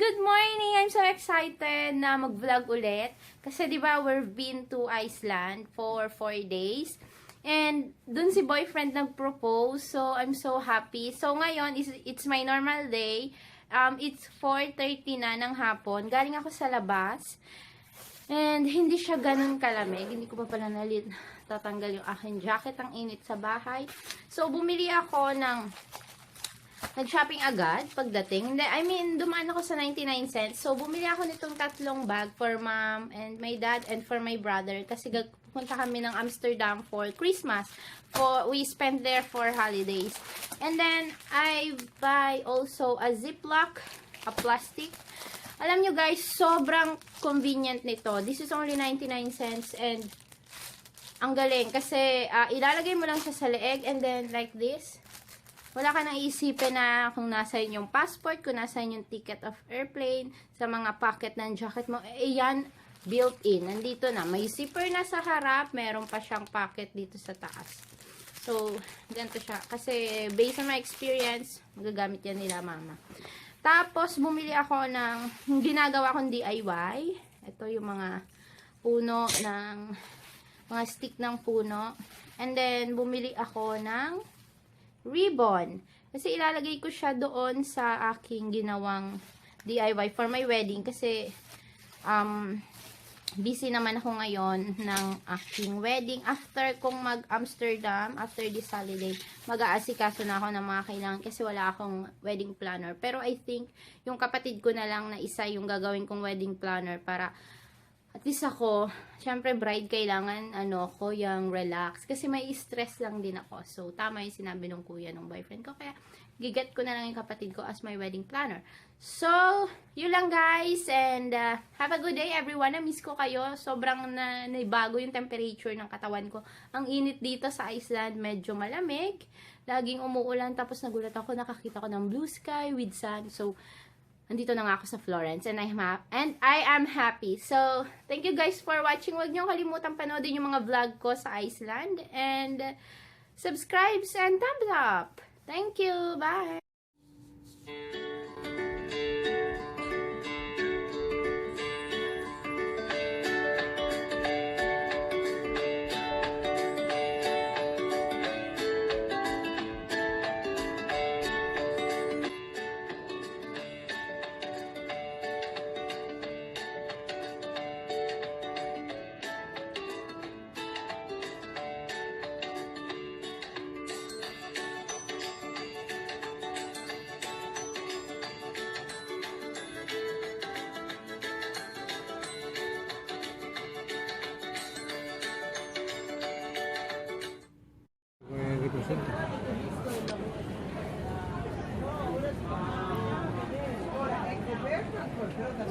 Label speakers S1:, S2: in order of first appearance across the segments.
S1: Good morning! I'm so excited na mag-vlog ulit. Kasi di ba we've been to Iceland for 4 days. And dun si boyfriend nag-propose. So, I'm so happy. So, ngayon, is it's my normal day. Um, it's 4.30 na ng hapon. Galing ako sa labas. And hindi siya ganun kalamig. Hindi ko pa pala nalit tatanggal yung aking jacket. Ang init sa bahay. So, bumili ako ng nag-shopping agad pagdating. Hindi, I mean, dumaan ako sa 99 cents. So, bumili ako nitong tatlong bag for mom and my dad and for my brother. Kasi pupunta kami ng Amsterdam for Christmas. For, we spent there for holidays. And then, I buy also a Ziploc, a plastic. Alam nyo guys, sobrang convenient nito. This is only 99 cents and ang galing. Kasi, ah, ilalagay mo lang siya sa leeg and then like this. Wala ka nang isipin na kung nasa yung passport, kung nasa yung ticket of airplane, sa mga pocket ng jacket mo. Eh, yan, built-in. Nandito na. May zipper na sa harap. Meron pa siyang pocket dito sa taas. So, ganito siya. Kasi, based on my experience, magagamit yan nila mama. Tapos, bumili ako ng ginagawa kong DIY. Ito yung mga puno ng mga stick ng puno. And then, bumili ako ng ribbon. Kasi ilalagay ko siya doon sa aking ginawang DIY for my wedding. Kasi, um, busy naman ako ngayon ng aking wedding. After kong mag-Amsterdam, after this holiday, mag-aasikaso na ako ng mga kailangan kasi wala akong wedding planner. Pero I think, yung kapatid ko na lang na isa yung gagawin kong wedding planner para at least ako, syempre bride kailangan ano ko yung relax kasi may stress lang din ako. So tama yung sinabi ng kuya ng boyfriend ko kaya giget ko na lang yung kapatid ko as my wedding planner. So, yun lang guys and uh, have a good day everyone. Na-miss ko kayo. Sobrang na naibago yung temperature ng katawan ko. Ang init dito sa Iceland, medyo malamig. Laging umuulan tapos nagulat ako nakakita ko ng blue sky with sun. So, Andito na nga ako sa Florence and I am and I am happy. So, thank you guys for watching. Huwag niyo kalimutan panoodin yung mga vlog ko sa Iceland and uh, subscribe and thumbs up. Thank you. Bye. Hi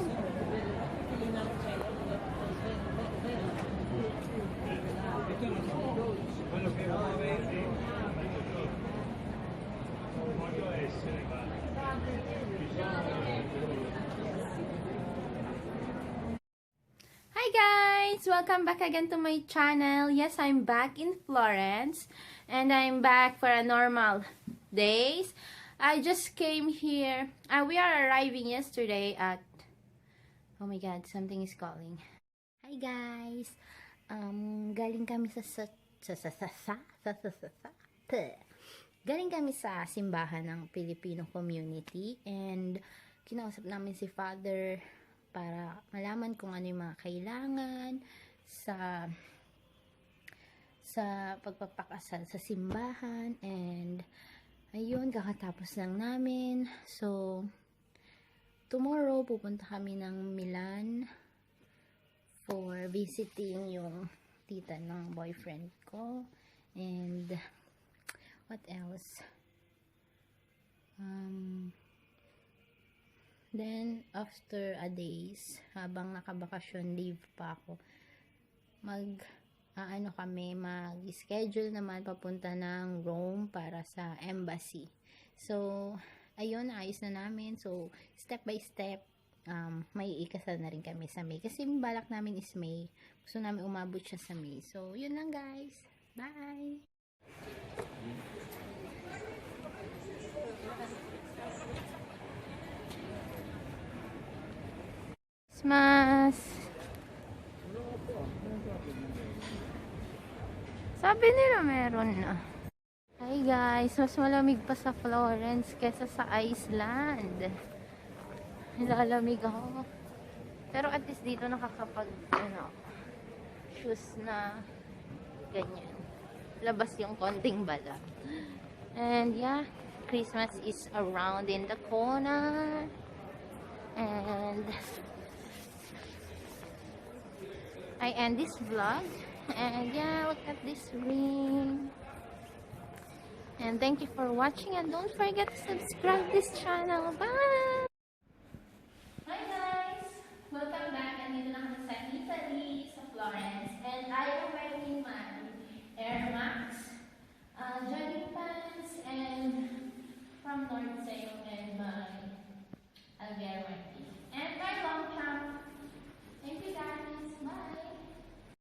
S1: guys! Welcome back again to my channel. Yes, I'm back in Florence and I'm back for a normal days. I just came here. Uh, we are arriving yesterday at Oh my god, something is calling. Hi guys. Um galing kami sa sa sa sa sa sa sa sa sa sa. Galing kami sa simbahan ng Filipino community and kinausap namin si Father para malaman kung ano yung mga kailangan sa sa pagpapakasal sa simbahan and ayun kakatapos lang namin so tomorrow pupunta kami ng Milan for visiting yung tita ng boyfriend ko. And what else? Um Then, after a days, habang nakabakasyon leave pa ako, mag, ano kami, mag-schedule naman papunta ng Rome para sa embassy. So, ayun, ayos na namin. So, step by step, um, may ikasal na rin kami sa May. Kasi yung balak namin is May. Gusto namin umabot siya sa May. So, yun lang guys. Bye! Christmas! Sabi nila meron na. Hi guys, mas malamig pa sa Florence kesa sa Iceland. Nilalamig ako. Pero at least dito nakakapag, ano, shoes na ganyan. Labas yung konting bala. And yeah, Christmas is around in the corner. And I end this vlog. And yeah, look at this ring. And thank you for watching and don't forget to subscribe this channel. Bye!